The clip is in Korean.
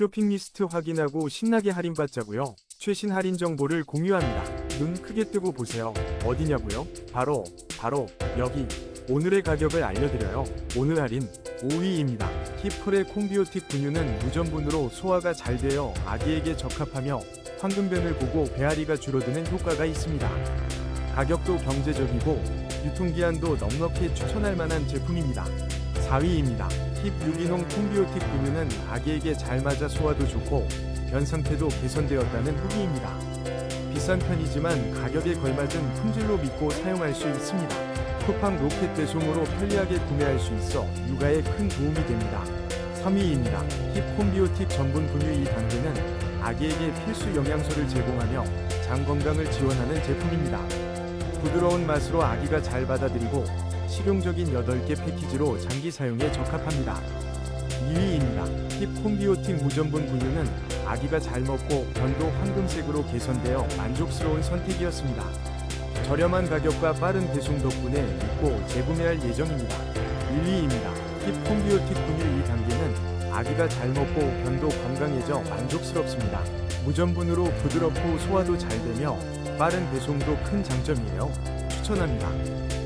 쇼핑 리스트 확인하고 신나게 할인받자고요. 최신 할인 정보를 공유합니다. 눈 크게 뜨고 보세요. 어디냐고요? 바로 바로 여기. 오늘의 가격을 알려드려요. 오늘 할인 5위입니다. 히플의 콩비오틱 분유는 무전분으로 소화가 잘 되어 아기에게 적합하며 황금변을 보고 배앓이가 줄어드는 효과가 있습니다. 가격도 경제적이고 유통기한도 넉넉히 추천할 만한 제품입니다. 4위입니다. 힙 유기농 콩비오틱 분유는 아기에게 잘 맞아 소화도 좋고 변 상태도 개선되었다는 후기입니다. 비싼 편이지만 가격에 걸맞은 품질로 믿고 사용할 수 있습니다. 쿠팡 로켓 배송으로 편리하게 구매할 수 있어 육아에 큰 도움이 됩니다. 3위입니다. 힙 콤비오틱 전분 분유 2단계는 아기에게 필수 영양소를 제공하며 장 건강을 지원하는 제품입니다. 부드러운 맛으로 아기가 잘 받아들이고 실용적인 8개 패키지로 장기 사용에 적합합니다. 2위입니다. 힙 콤비오틱 무전분 분유는 아기가 잘 먹고 변도 황금색으로 개선되어 만족스러운 선택이었습니다. 저렴한 가격과 빠른 배송 덕분에 믿고 재구매할 예정입니다. 1위입니다. 힙 콤비오틱 분유 2단계는 아기가 잘 먹고 변도 건강해져 만족스럽습니다. 무전분으로 부드럽고 소화도 잘 되며 빠른 배송도 큰 장점이에요. 추천합니다.